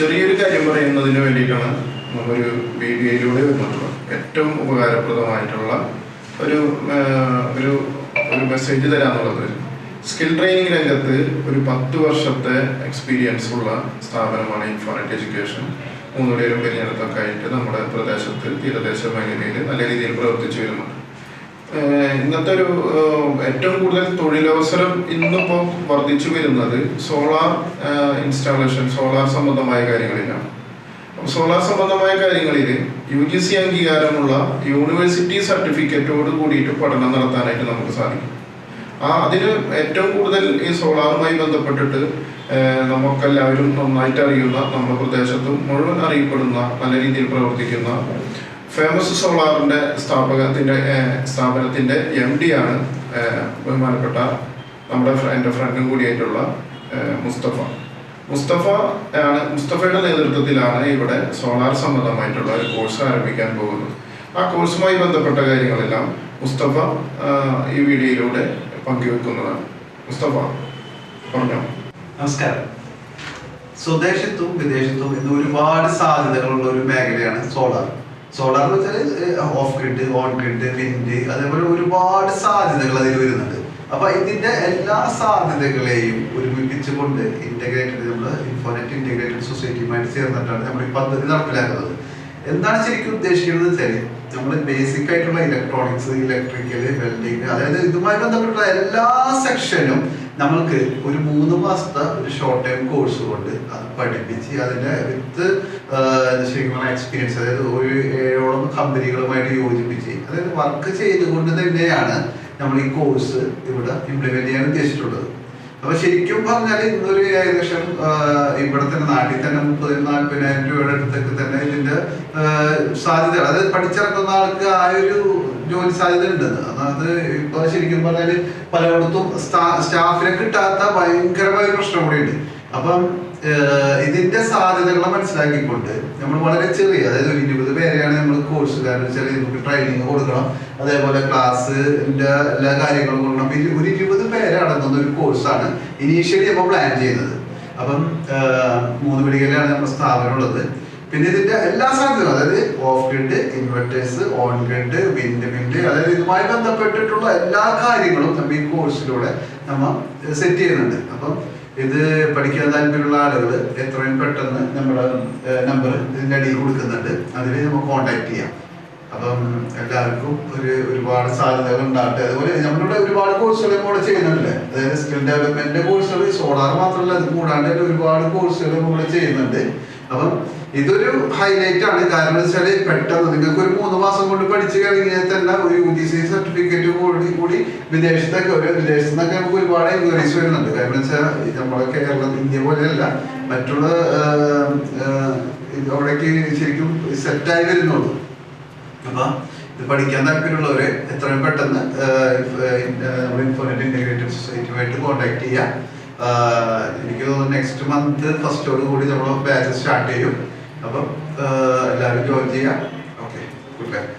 എന്നതിന് വേണ്ടിയിട്ടാണ് നമ്മളൊരു വീഡിയോയിലൂടെ വന്നിട്ടുള്ളത് ഏറ്റവും ഉപകാരപ്രദമായിട്ടുള്ള ഒരു ഒരു ഒരു മെസ്സേജ് തരാന്നുള്ളത് സ്കിൽ ട്രെയിനിങ് രംഗത്ത് ഒരു പത്ത് വർഷത്തെ എക്സ്പീരിയൻസ് ഉള്ള സ്ഥാപനമാണ് ഇൻഫോർനെറ്റ് എഡ്യൂക്കേഷൻ മൂന്നുപേരും പെരിഞ്ഞെടുത്തൊക്കെ ആയിട്ട് നമ്മുടെ പ്രദേശത്ത് തീരദേശ മേഖലയിൽ നല്ല രീതിയിൽ പ്രവർത്തിച്ചു വരുന്നുണ്ട്. ഇന്നത്തെ ഒരു ഏറ്റവും കൂടുതൽ തൊഴിലവസരം ഇന്നിപ്പോൾ വർദ്ധിച്ചു വരുന്നത് സോളാർ ഇൻസ്റ്റാളേഷൻ സോളാർ സംബന്ധമായ കാര്യങ്ങളിലാണ്. സോളാർ സംബന്ധമായ കാര്യങ്ങളിൽ യു ജി സി അംഗീകാരമുള്ള യൂണിവേഴ്സിറ്റി സർട്ടിഫിക്കറ്റോട് കൂടിയിട്ട് പഠനം നടത്താനായിട്ട് നമുക്ക് സാധിക്കും. ആ അതിന് ഏറ്റവും കൂടുതൽ ഈ സോളാറുമായി ബന്ധപ്പെട്ടിട്ട് നമുക്കെല്ലാവരും നന്നായിട്ട് അറിയുന്ന നമ്മുടെ പ്രദേശത്തും മുഴുവൻ അറിയപ്പെടുന്ന നല്ല രീതിയിൽ പ്രവർത്തിക്കുന്ന ഫേമസ് സോളാറിന്റെ സ്ഥാപകത്തിന്റെ സ്ഥാപനത്തിന്റെ എം ഡി ആണ് ബഹുമാനപ്പെട്ട നമ്മുടെ എന്റെ ഫ്രണ്ടും കൂടിയായിട്ടുള്ള മുസ്തഫ. മുസ്തഫ ആണ് മുസ്തഫയുടെ നേതൃത്വത്തിലാണ് ഇവിടെ സോളാർ സംബന്ധമായിട്ടുള്ള ഒരു കോഴ്സ് ആരംഭിക്കാൻ പോകുന്നത്. ആ കോഴ്സുമായി ബന്ധപ്പെട്ട കാര്യങ്ങളെല്ലാം മുസ്തഫ ഈ വീഡിയോയിലൂടെ പങ്കുവെക്കുന്നതാണ്. മുസ്തഫ പറഞ്ഞോ. നമസ്കാരം. സ്വദേശത്തും വിദേശത്തും ഇന്ന് ഒരുപാട് സാധ്യതകളുള്ള ഒരു മേഖലയാണ് സോളാർ. സോളാർ എന്ന് വെച്ചാൽ off grid on grid wind അതേപോലെ ഒരുപാട് സാധ്യതകൾ അതിൽ വരുന്നുണ്ട്. അപ്പൊ ഇതിന്റെ എല്ലാ സാധ്യതകളെയും ഒരുമിപ്പിച്ചുകൊണ്ട് ഇന്റഗ്രേറ്റഡ് നമ്മൾ ഇൻഫോനെറ്റ് ഇന്റഗ്രേറ്റഡ് സൊസൈറ്റിയുമായിട്ട് ചേർന്നിട്ടാണ് നമ്മൾ ഈ പദ്ധതി നടപ്പിലാക്കുന്നത്. എന്താണ് ശരിക്കും ഉദ്ദേശിക്കുന്നത് വെച്ചാൽ നമ്മൾ ബേസിക് ആയിട്ടുള്ള ഇലക്ട്രോണിക്സ് ഇലക്ട്രിക്കൽ വെൽഡിങ് അതായത് ഇതുമായി ബന്ധപ്പെട്ട എല്ലാ സെക്ഷനും നമ്മൾക്ക് ഒരു മൂന്ന് മാസത്തെ ഒരു ഷോർട്ട് ടൈം കോഴ്സ് കൊണ്ട് അത് പഠിപ്പിച്ച് അതിന്റെ വിത്ത് ശരിക്കും എക്സ്പീരിയൻസ് അതായത് ഒരു ഏഴോളം കമ്പനികളുമായിട്ട് യോജിപ്പിച്ച് അതായത് വർക്ക് ചെയ്തുകൊണ്ട് തന്നെയാണ് നമ്മൾ ഈ കോഴ്സ് ഇവിടെ ഇംപ്ലിമെന്റ് ചെയ്യാൻ ഉദ്ദേശിച്ചിട്ടുള്ളത്. അപ്പൊ ശരിക്കും പറഞ്ഞാൽ ഇന്നൊരു ഏകദേശം ഇവിടെ തന്നെ നാട്ടിൽ തന്നെ മുപ്പത് നാൽപ്പതിനായിരം രൂപയുടെ അടുത്തൊക്കെ തന്നെ ഇതിന്റെ സാധ്യത അതായത് പഠിച്ചിറക്കുന്ന ആൾക്ക് ആ ഒരു ജോലി സാധ്യത ഉണ്ട് അതായത് ഇപ്പൊ ശരിക്കും പറഞ്ഞാൽ പലയിടത്തും സ്റ്റാഫിനെ കിട്ടാത്ത ഭയങ്കരമായ പ്രശ്നം കൂടി ഉണ്ട് അപ്പം ഇതിന്റെ സാധ്യതകളെ മനസ്സിലാക്കിക്കൊണ്ട് നമ്മൾ വളരെ ചെറിയ അതായത് ഒരു ഇരുപത് പേരെയാണ് നമ്മൾ കോഴ്സ് ചെറിയ നമുക്ക് ട്രെയിനിങ് കൊടുക്കണം. അതേപോലെ ക്ലാസ്സിന്റെ എല്ലാ കാര്യങ്ങളും കൊടുക്കണം. ഒരു ഇരുപത് പേരെ അടങ്ങുന്ന ഒരു കോഴ്സാണ് ഇനീഷ്യലി നമ്മൾ പ്ലാൻ ചെയ്യുന്നത് അപ്പം മൂന്ന് മെഡിക്കലാണ് നമ്മുടെ സ്ഥാപനം ഉള്ളത്. പിന്നെ ഇതിന്റെ എല്ലാ സാധ്യതകളും അതായത് off grid inverters on grid wind wind അതായത് ഇതുമായി ബന്ധപ്പെട്ടിട്ടുള്ള എല്ലാ കാര്യങ്ങളും നമ്മൾ ഈ കോഴ്സിലൂടെ നമ്മൾ സെറ്റ് ചെയ്യുന്നുണ്ട്. അപ്പം ഇത് പഠിക്കാൻ താല്പര്യമുള്ള ആളുകൾ എത്രയും പെട്ടെന്ന് നമ്മുടെ നമ്പർ ഇതിന്റെ അടിയിൽ കൊടുക്കുന്നുണ്ട്. അതിൽ നമുക്ക് കോൺടാക്ട് ചെയ്യാം. അപ്പം എല്ലാവർക്കും ഒരു ഒരുപാട് സാധ്യതകൾ ഉണ്ടാകട്ടെ. അതുപോലെ നമ്മളിവിടെ ഒരുപാട് കോഴ്സുകൾ കൂടെ ചെയ്യുന്നുണ്ട്. അതായത് സ്കിൽ ഡെവലപ്മെന്റ് കോഴ്സുകൾ സോളാർ മാത്രമല്ല അത് കൂടാണ്ട് ഒരുപാട് കോഴ്സുകൾ കൂടെ ചെയ്യുന്നുണ്ട്. അപ്പം ഇതൊരു ഹൈലൈറ്റ് ആണ്. കാരണം വെച്ചാൽ പെട്ടെന്ന് നിങ്ങൾക്ക് ഒരു മൂന്ന് മാസം കൊണ്ട് പഠിച്ചു കഴിഞ്ഞാൽ തന്നെ ഒരു യു ജി സി സർട്ടിഫിക്കറ്റ് കൂടി കൂടി വിദേശത്തൊക്കെ ഒരു വിദേശത്തു നിന്നൊക്കെ നമുക്ക് ഒരുപാട് എൻക്വയറീസ് വരുന്നുണ്ട്. കാരണം വെച്ചാൽ നമ്മുടെ കേരളം ഇന്ത്യ പോലെയല്ല. മറ്റുള്ള അവിടേക്ക് ശരിക്കും സെറ്റായി വരുന്നുള്ളൂ. അപ്പൊ ഇത് പഠിക്കാൻ താല്പര്യമുള്ളവര് എത്രയും പെട്ടെന്ന് നമ്മുടെ ഇൻഫോർനെറ്റ് ഇന്റഗ്രേറ്റഡ് സൊസൈറ്റിയുമായിട്ട് കോൺടാക്ട് ചെയ്യാം എനിക്ക് തോന്നുന്നു നെക്സ്റ്റ് മന്ത് ഫസ്റ്റോട് കൂടി നമ്മൾ ബാച്ച് സ്റ്റാർട്ട് ചെയ്യും. അപ്പം എല്ലാവരും ജോയിൻ ചെയ്യാം ഓക്കെ ഗുഡ് ലക്ക്